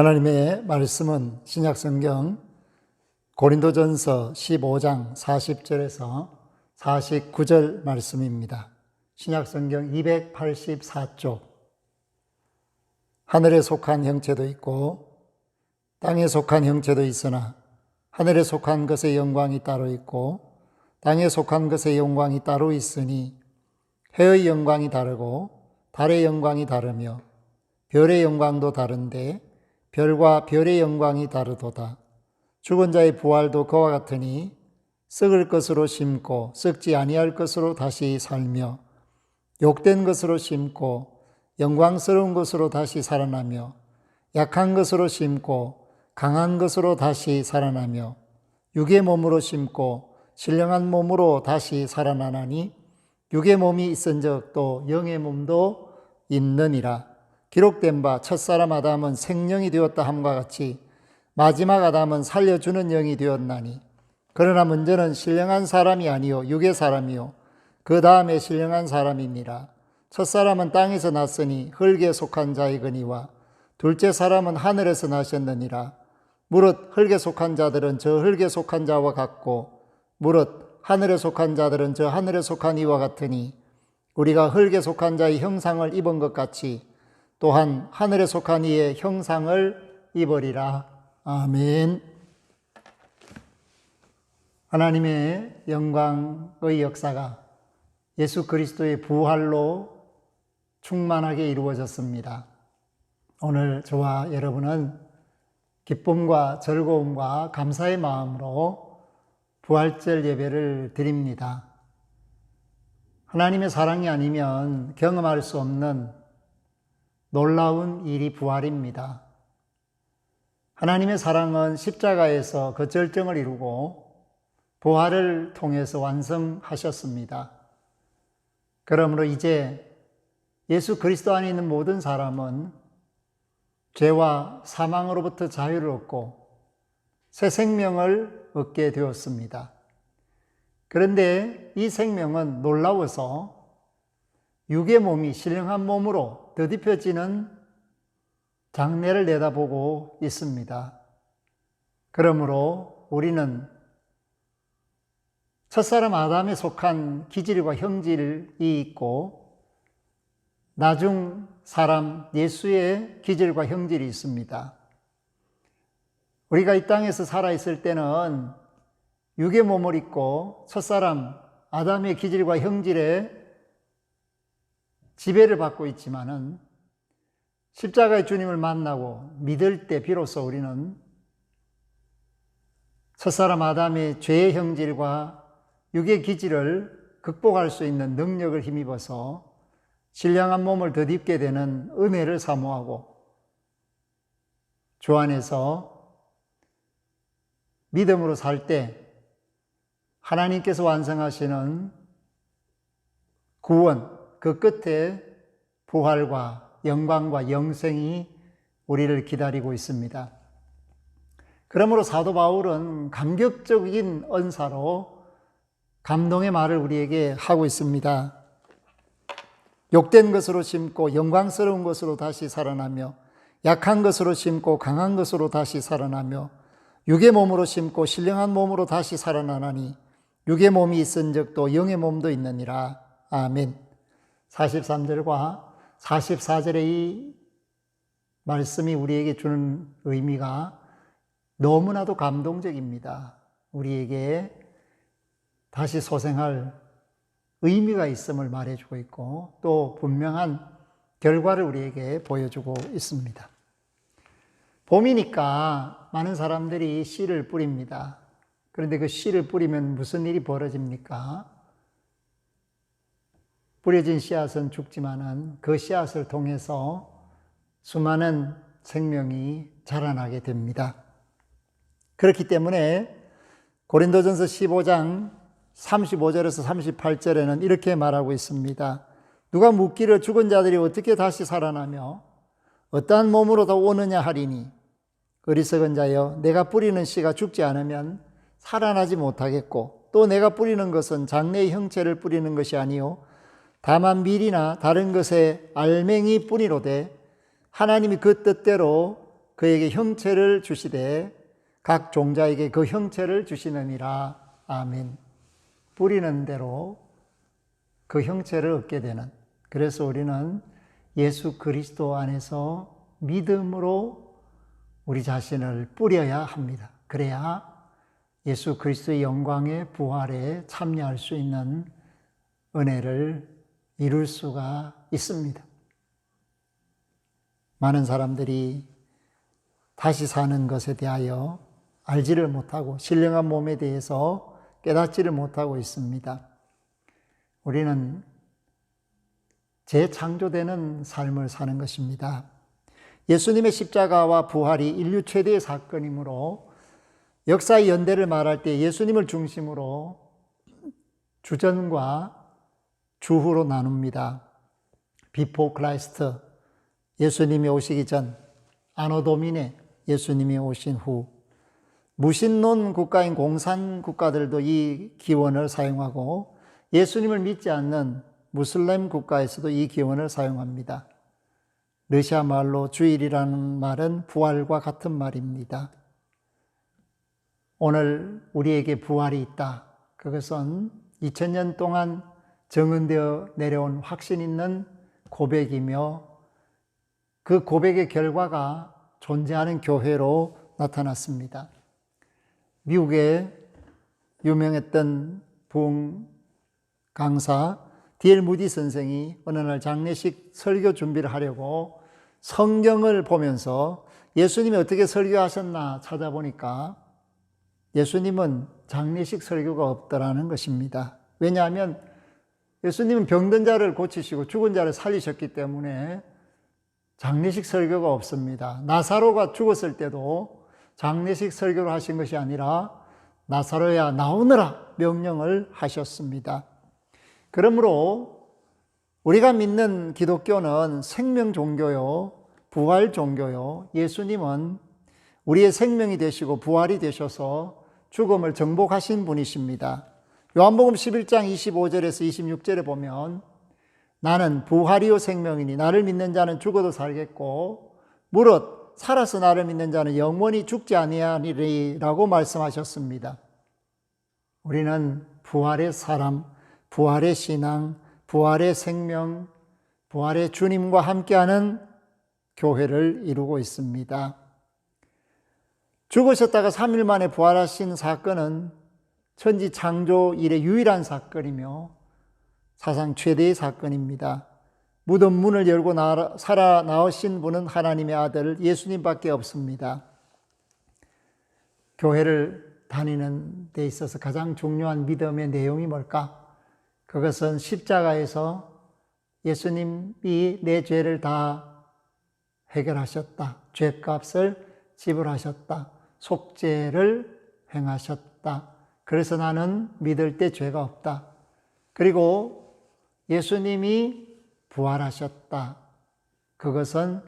하나님의 말씀은 신약 성경 고린도전서 15장 40절에서 49절 말씀입니다. 신약 성경 284쪽. 하늘에 속한 형체도 있고 땅에 속한 형체도 있으나 하늘에 속한 것의 영광이 따로 있고 땅에 속한 것의 영광이 따로 있으니 해의 영광이 다르고 달의 영광이 다르며 별의 영광도 다른데 별과 별의 영광이 다르도다. 죽은 자의 부활도 그와 같으니 썩을 것으로 심고 썩지 아니할 것으로 다시 살며 욕된 것으로 심고 영광스러운 것으로 다시 살아나며 약한 것으로 심고 강한 것으로 다시 살아나며 육의 몸으로 심고 신령한 몸으로 다시 살아나나니 육의 몸이 있은즉 또 영의 몸도 있느니라. 기록된 바 첫사람 아담은 생명이 되었다 함과 같이 마지막 아담은 살려주는 영이 되었나니. 그러나 문제는 신령한 사람이 아니요 육의 사람이요. 그 다음에 신령한 사람이니라 첫사람은 땅에서 났으니 흙에 속한 자이거니와 둘째 사람은 하늘에서 나셨느니라. 무릇 흙에 속한 자들은 저 흙에 속한 자와 같고 무릇 하늘에 속한 자들은 저 하늘에 속한 이와 같으니 우리가 흙에 속한 자의 형상을 입은 것 같이 또한 하늘에 속한 이의 형상을 입으리라. 아멘. 하나님의 영광의 역사가 예수 그리스도의 부활로 충만하게 이루어졌습니다. 오늘 저와 여러분은 기쁨과 즐거움과 감사의 마음으로 부활절 예배를 드립니다. 하나님의 사랑이 아니면 경험할 수 없는 놀라운 일이 부활입니다. 하나님의 사랑은 십자가에서 그 절정을 이루고 부활을 통해서 완성하셨습니다. 그러므로 이제 예수 그리스도 안에 있는 모든 사람은 죄와 사망으로부터 자유를 얻고 새 생명을 얻게 되었습니다. 그런데 이 생명은 놀라워서 육의 몸이 신령한 몸으로 더딥혀지는 장래를 내다보고 있습니다. 그러므로 우리는 첫사람 아담에 속한 기질과 형질이 있고 나중 사람 예수의 기질과 형질이 있습니다. 우리가 이 땅에서 살아있을 때는 육의 몸을 입고 첫사람 아담의 기질과 형질에 지배를 받고 있지만은 십자가의 주님을 만나고 믿을 때 비로소 우리는 첫사람 아담의 죄의 형질과 육의 기질을 극복할 수 있는 능력을 힘입어서 신령한 몸을 덧입게 되는 은혜를 사모하고 주 안에서 믿음으로 살 때 하나님께서 완성하시는 구원, 그 끝에 부활과 영광과 영생이 우리를 기다리고 있습니다. 그러므로 사도 바울은 감격적인 언사로 감동의 말을 우리에게 하고 있습니다. 욕된 것으로 심고 영광스러운 것으로 다시 살아나며 약한 것으로 심고 강한 것으로 다시 살아나며 육의 몸으로 심고 신령한 몸으로 다시 살아나나니 육의 몸이 있은 적도 영의 몸도 있느니라. 아멘. 43절과 44절의 이 말씀이 우리에게 주는 의미가 너무나도 감동적입니다. 우리에게 다시 소생할 의미가 있음을 말해주고 있고 또 분명한 결과를 우리에게 보여주고 있습니다. 봄이니까 많은 사람들이 씨를 뿌립니다. 그런데 그 씨를 뿌리면 무슨 일이 벌어집니까? 뿌려진 씨앗은 죽지만은 그 씨앗을 통해서 수많은 생명이 자라나게 됩니다. 그렇기 때문에 고린도전서 15장 35절에서 38절에는 이렇게 말하고 있습니다. 누가 묻기를 죽은 자들이 어떻게 다시 살아나며 어떠한 몸으로 더 오느냐 하리니 어리석은 자여 내가 뿌리는 씨가 죽지 않으면 살아나지 못하겠고 또 내가 뿌리는 것은 장래의 형체를 뿌리는 것이 아니요 다만 밀이나 다른 것에 알맹이 뿐이로되 하나님이 그 뜻대로 그에게 형체를 주시되 각 종자에게 그 형체를 주시느니라. 아멘. 뿌리는 대로 그 형체를 얻게 되는. 그래서 우리는 예수 그리스도 안에서 믿음으로 우리 자신을 뿌려야 합니다. 그래야 예수 그리스도의 영광의 부활에 참여할 수 있는 은혜를 이룰 수가 있습니다. 많은 사람들이 다시 사는 것에 대하여 알지를 못하고 신령한 몸에 대해서 깨닫지를 못하고 있습니다. 우리는 재창조되는 삶을 사는 것입니다. 예수님의 십자가와 부활이 인류 최대의 사건이므로 역사의 연대를 말할 때 예수님을 중심으로 주전과 주후로 나눕니다. 비포 크라이스트 예수님이 오시기 전 아노도미네 예수님이 오신 후 무신론 국가인 공산 국가들도 이 기원을 사용하고 예수님을 믿지 않는 무슬림 국가에서도 이 기원을 사용합니다. 러시아 말로 주일이라는 말은 부활과 같은 말입니다. 오늘 우리에게 부활이 있다. 그것은 2000년 동안 정은되어 내려온 확신 있는 고백이며 그 고백의 결과가 존재하는 교회로 나타났습니다. 미국의 유명했던 부흥 강사 디엘 무디 선생이 어느 날 장례식 설교 준비를 하려고 성경을 보면서 예수님이 어떻게 설교하셨나 찾아보니까 예수님은 장례식 설교가 없더라는 것입니다. 왜냐하면 예수님은 병든 자를 고치시고 죽은 자를 살리셨기 때문에 장례식 설교가 없습니다. 나사로가 죽었을 때도 장례식 설교를 하신 것이 아니라 나사로야 나오느라 명령을 하셨습니다. 그러므로 우리가 믿는 기독교는 생명 종교요, 부활 종교요. 예수님은 우리의 생명이 되시고 부활이 되셔서 죽음을 정복하신 분이십니다. 요한복음 11장 25절에서 26절에 보면 나는 부활이요 생명이니 나를 믿는 자는 죽어도 살겠고 무릇 살아서 나를 믿는 자는 영원히 죽지 아니하리라고 말씀하셨습니다. 우리는 부활의 사람, 부활의 신앙, 부활의 생명, 부활의 주님과 함께하는 교회를 이루고 있습니다. 죽으셨다가 3일 만에 부활하신 사건은 천지 창조 일의 유일한 사건이며 사상 최대의 사건입니다. 무덤 문을 열고 살아 나오신 분은 하나님의 아들 예수님밖에 없습니다. 교회를 다니는 데 있어서 가장 중요한 믿음의 내용이 뭘까? 그것은 십자가에서 예수님이 내 죄를 다 해결하셨다. 죄값을 지불하셨다. 속죄를 행하셨다. 그래서 나는 믿을 때 죄가 없다. 그리고 예수님이 부활하셨다. 그것은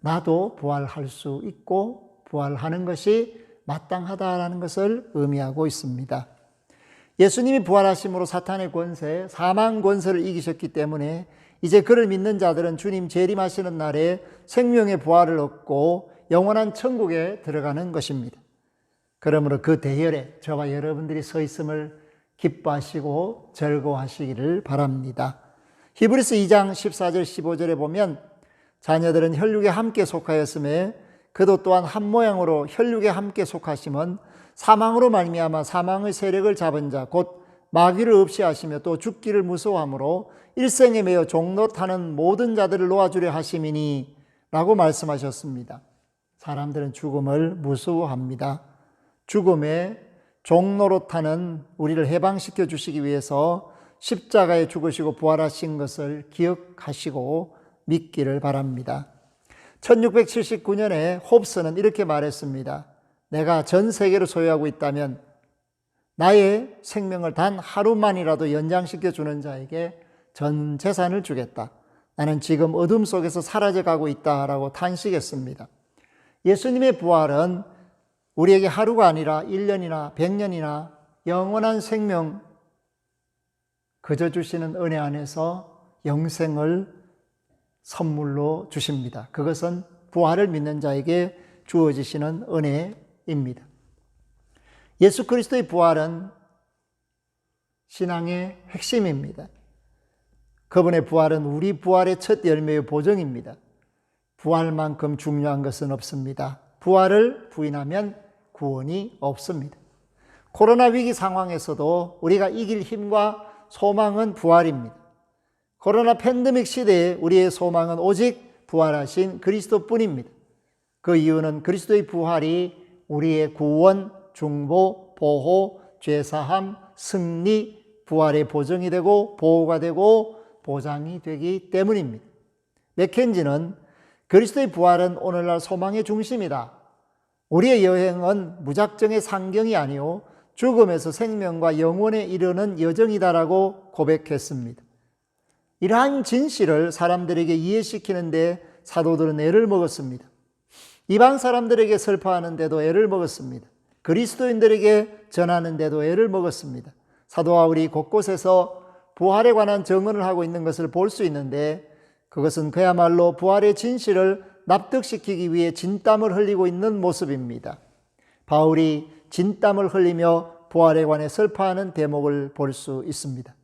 나도 부활할 수 있고 부활하는 것이 마땅하다라는 것을 의미하고 있습니다. 예수님이 부활하심으로 사탄의 권세, 사망 권세를 이기셨기 때문에 이제 그를 믿는 자들은 주님 재림하시는 날에 생명의 부활을 얻고 영원한 천국에 들어가는 것입니다. 그러므로 그 대열에 저와 여러분들이 서 있음을 기뻐하시고 즐거워하시기를 바랍니다. 히브리스 2장 14절 15절에 보면 자녀들은 혈육에 함께 속하였음에 그도 또한 한 모양으로 혈육에 함께 속하심은 사망으로 말미암아 사망의 세력을 잡은 자 곧 마귀를 없이 하시며 또 죽기를 무서워하므로 일생에 매여 종노타는 모든 자들을 놓아주려 하심이니 라고 말씀하셨습니다. 사람들은 죽음을 무서워합니다. 죽음의 종로로 타는 우리를 해방시켜 주시기 위해서 십자가에 죽으시고 부활하신 것을 기억하시고 믿기를 바랍니다. 1679년에 홉스는 이렇게 말했습니다. 내가 전 세계를 소유하고 있다면 나의 생명을 단 하루만이라도 연장시켜 주는 자에게 전 재산을 주겠다. 나는 지금 어둠 속에서 사라져 가고 있다라고 탄식했습니다. 예수님의 부활은 우리에게 하루가 아니라 1년이나 100년이나 영원한 생명 그저 주시는 은혜 안에서 영생을 선물로 주십니다. 그것은 부활을 믿는 자에게 주어지시는 은혜입니다. 예수 그리스도의 부활은 신앙의 핵심입니다. 그분의 부활은 우리 부활의 첫 열매의 보정입니다. 부활만큼 중요한 것은 없습니다. 부활을 부인하면 구원이 없습니다. 코로나 위기 상황에서도 우리가 이길 힘과 소망은 부활입니다. 코로나 팬데믹 시대에 우리의 소망은 오직 부활하신 그리스도 뿐입니다. 그 이유는 그리스도의 부활이 우리의 구원, 중보, 보호, 죄사함, 승리, 부활의 보정이 되고 보호가 되고 보장이 되기 때문입니다. 맥켄지는 그리스도의 부활은 오늘날 소망의 중심이다. 우리의 여행은 무작정의 상경이 아니요 죽음에서 생명과 영원에 이르는 여정이다라고 고백했습니다. 이러한 진실을 사람들에게 이해시키는데 사도들은 애를 먹었습니다. 이방 사람들에게 설파하는데도 애를 먹었습니다. 그리스도인들에게 전하는데도 애를 먹었습니다. 사도와 우리 곳곳에서 부활에 관한 증언을 하고 있는 것을 볼 수 있는데 그것은 그야말로 부활의 진실을 납득시키기 위해 진땀을 흘리고 있는 모습입니다. 바울이 진땀을 흘리며 부활에 관해 설파하는 대목을 볼 수 있습니다.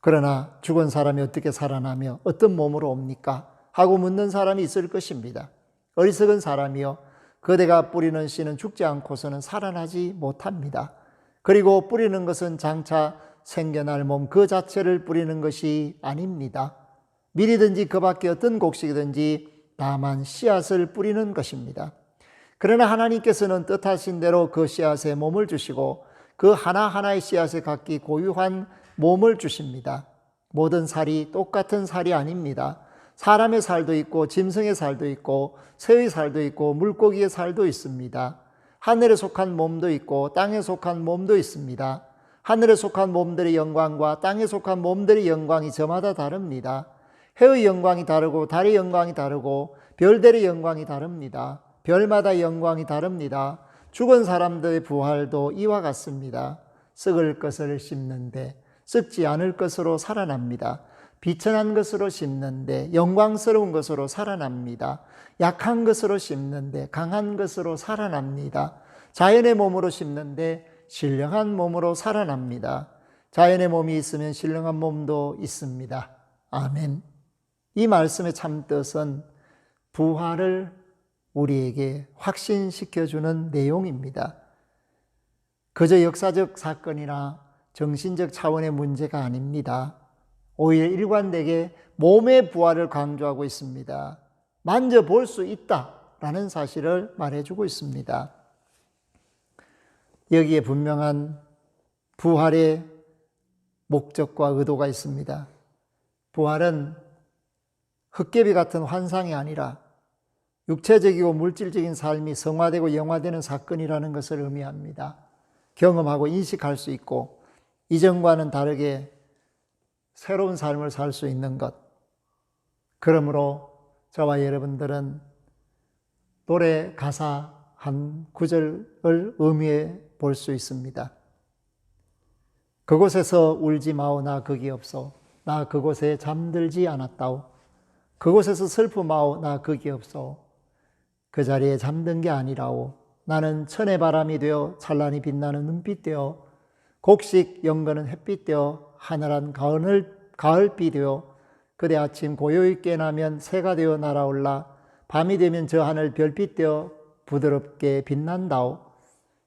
그러나 죽은 사람이 어떻게 살아나며 어떤 몸으로 옵니까? 하고 묻는 사람이 있을 것입니다. 어리석은 사람이요. 그대가 뿌리는 씨는 죽지 않고서는 살아나지 못합니다. 그리고 뿌리는 것은 장차 생겨날 몸 그 자체를 뿌리는 것이 아닙니다. 밀이든지 그 밖에 어떤 곡식이든지 다만 씨앗을 뿌리는 것입니다. 그러나 하나님께서는 뜻하신 대로 그 씨앗에 몸을 주시고 그 하나하나의 씨앗에 각기 고유한 몸을 주십니다. 모든 살이 똑같은 살이 아닙니다. 사람의 살도 있고 짐승의 살도 있고 새의 살도 있고 물고기의 살도 있습니다. 하늘에 속한 몸도 있고 땅에 속한 몸도 있습니다. 하늘에 속한 몸들의 영광과 땅에 속한 몸들의 영광이 저마다 다릅니다. 해의 영광이 다르고 달의 영광이 다르고 별들의 영광이 다릅니다. 별마다 영광이 다릅니다. 죽은 사람들의 부활도 이와 같습니다. 썩을 것을 심는데 썩지 않을 것으로 살아납니다. 비천한 것으로 심는데 영광스러운 것으로 살아납니다. 약한 것으로 심는데 강한 것으로 살아납니다. 자연의 몸으로 심는데 신령한 몸으로 살아납니다. 자연의 몸이 있으면 신령한 몸도 있습니다. 아멘. 이 말씀의 참 뜻은 부활을 우리에게 확신시켜주는 내용입니다. 그저 역사적 사건이나 정신적 차원의 문제가 아닙니다. 오히려 일관되게 몸의 부활을 강조하고 있습니다. 만져볼 수 있다 라는 사실을 말해주고 있습니다. 여기에 분명한 부활의 목적과 의도가 있습니다. 부활은 흙개비 같은 환상이 아니라 육체적이고 물질적인 삶이 성화되고 영화되는 사건이라는 것을 의미합니다. 경험하고 인식할 수 있고 이전과는 다르게 새로운 삶을 살 수 있는 것. 그러므로 저와 여러분들은 노래 가사 한 구절을 의미해 볼 수 있습니다. 그곳에서 울지 마오 나 거기 없어 나 그곳에 잠들지 않았다오 그곳에서 슬프마오. 나 거기 없어. 그 자리에 잠든 게 아니라오. 나는 천의 바람이 되어 찬란히 빛나는 눈빛 되어 곡식 연거는 햇빛 되어 하늘한 가을, 가을비 되어 그대 아침 고요히 깨나면 새가 되어 날아올라 밤이 되면 저 하늘 별빛 되어 부드럽게 빛난다오.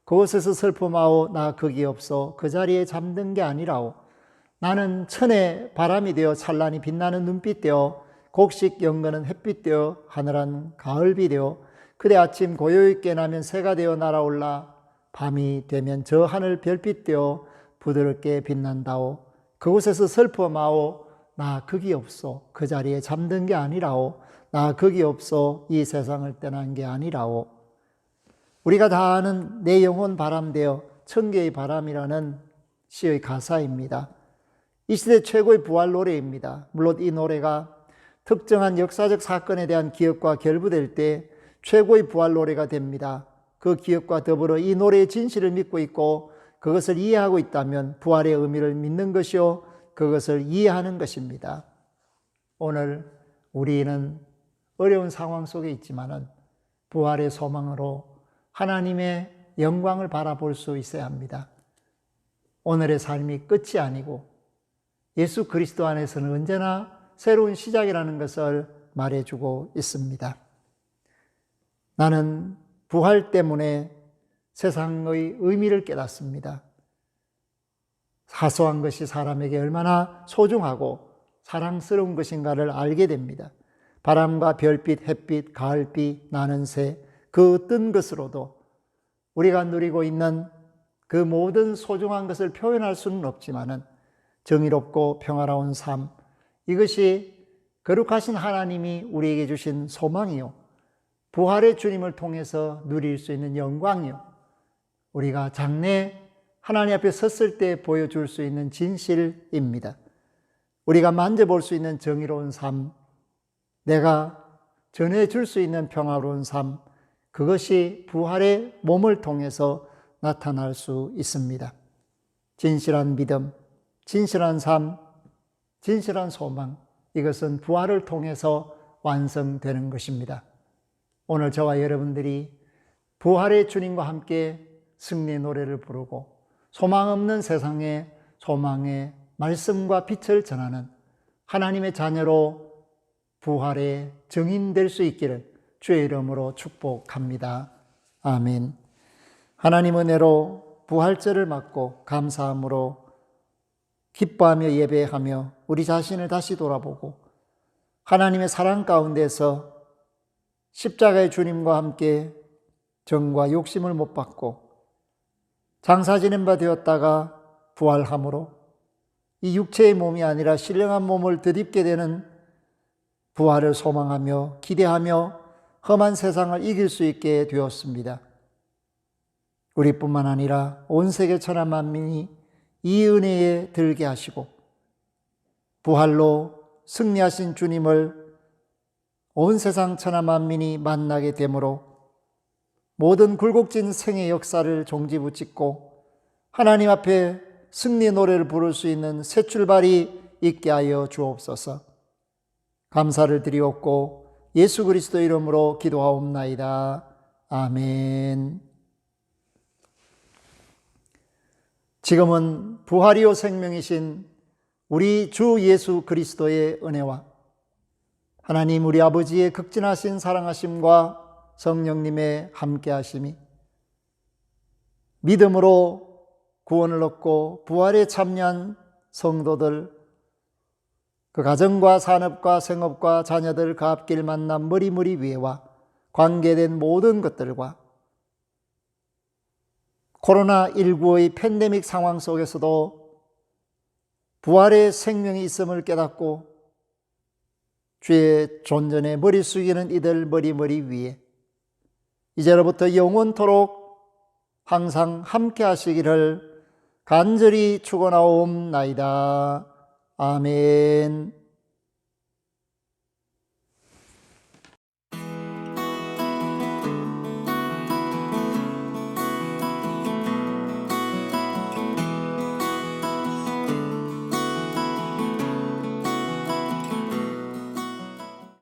그곳에서 슬픔하오. 나 거기 없어. 그 자리에 잠든 게 아니라오. 나는 천의 바람이 되어 찬란히 빛나는 눈빛 되어 곡식 연거는 햇빛 되어 하늘한 가을비 되어 그대 아침 고요히 깨나면 새가 되어 날아올라 밤이 되면 저 하늘 별빛 되어 부드럽게 빛난다오. 그곳에서 슬퍼 마오 나 거기 없어 그 자리에 잠든 게 아니라오. 나 거기 없어 이 세상을 떠난 게 아니라오. 우리가 다 아는 내 영혼 바람되어 천개의 바람이라는 시의 가사입니다. 이 시대 최고의 부활 노래입니다. 물론 이 노래가 특정한 역사적 사건에 대한 기억과 결부될 때 최고의 부활 노래가 됩니다. 그 기억과 더불어 이 노래의 진실을 믿고 있고 그것을 이해하고 있다면 부활의 의미를 믿는 것이요 그것을 이해하는 것입니다. 오늘 우리는 어려운 상황 속에 있지만은 부활의 소망으로 하나님의 영광을 바라볼 수 있어야 합니다. 오늘의 삶이 끝이 아니고 예수 그리스도 안에서는 언제나 새로운 시작이라는 것을 말해주고 있습니다. 나는 부활 때문에 세상의 의미를 깨닫습니다. 사소한 것이 사람에게 얼마나 소중하고 사랑스러운 것인가를 알게 됩니다. 바람과 별빛, 햇빛, 가을비, 나는 새, 그 어떤 것으로도 우리가 누리고 있는 그 모든 소중한 것을 표현할 수는 없지만은 정의롭고 평화로운 삶, 이것이 거룩하신 하나님이 우리에게 주신 소망이요. 부활의 주님을 통해서 누릴 수 있는 영광이요. 우리가 장래 하나님 앞에 섰을 때 보여줄 수 있는 진실입니다. 우리가 만져볼 수 있는 정의로운 삶, 내가 전해줄 수 있는 평화로운 삶, 그것이 부활의 몸을 통해서 나타날 수 있습니다. 진실한 믿음, 진실한 삶, 진실한 소망, 이것은 부활을 통해서 완성되는 것입니다. 오늘 저와 여러분들이 부활의 주님과 함께 승리 노래를 부르고 소망 없는 세상에 소망의 말씀과 빛을 전하는 하나님의 자녀로 부활의 증인 될 수 있기를 주의 이름으로 축복합니다. 아멘. 하나님 은혜로 부활절을 맞고 감사함으로 기뻐하며 예배하며 우리 자신을 다시 돌아보고 하나님의 사랑 가운데서 십자가의 주님과 함께 정과 욕심을 못 받고 장사 지낸 바 되었다가 부활함으로 이 육체의 몸이 아니라 신령한 몸을 덧입게 되는 부활을 소망하며 기대하며 험한 세상을 이길 수 있게 되었습니다. 우리뿐만 아니라 온 세계 천하 만민이 이 은혜에 들게 하시고 부활로 승리하신 주님을 온 세상 천하 만민이 만나게 되므로 모든 굴곡진 생의 역사를 종지부짓고 하나님 앞에 승리 노래를 부를 수 있는 새 출발이 있게 하여 주옵소서. 감사를 드리옵고 예수 그리스도 이름으로 기도하옵나이다. 아멘. 지금은 부활이요 생명이신 우리 주 예수 그리스도의 은혜와 하나님 우리 아버지의 극진하신 사랑하심과 성령님의 함께하심이 믿음으로 구원을 얻고 부활에 참여한 성도들 그 가정과 산업과 생업과 자녀들 그 앞길 만남 머리머리 위에와 관계된 모든 것들과 코로나19의 팬데믹 상황 속에서도 부활의 생명이 있음을 깨닫고 주의 존전에 머리 숙이는 이들 머리머리 위에 이제로부터 영원토록 항상 함께 하시기를 간절히 축원하옵나이다. 아멘.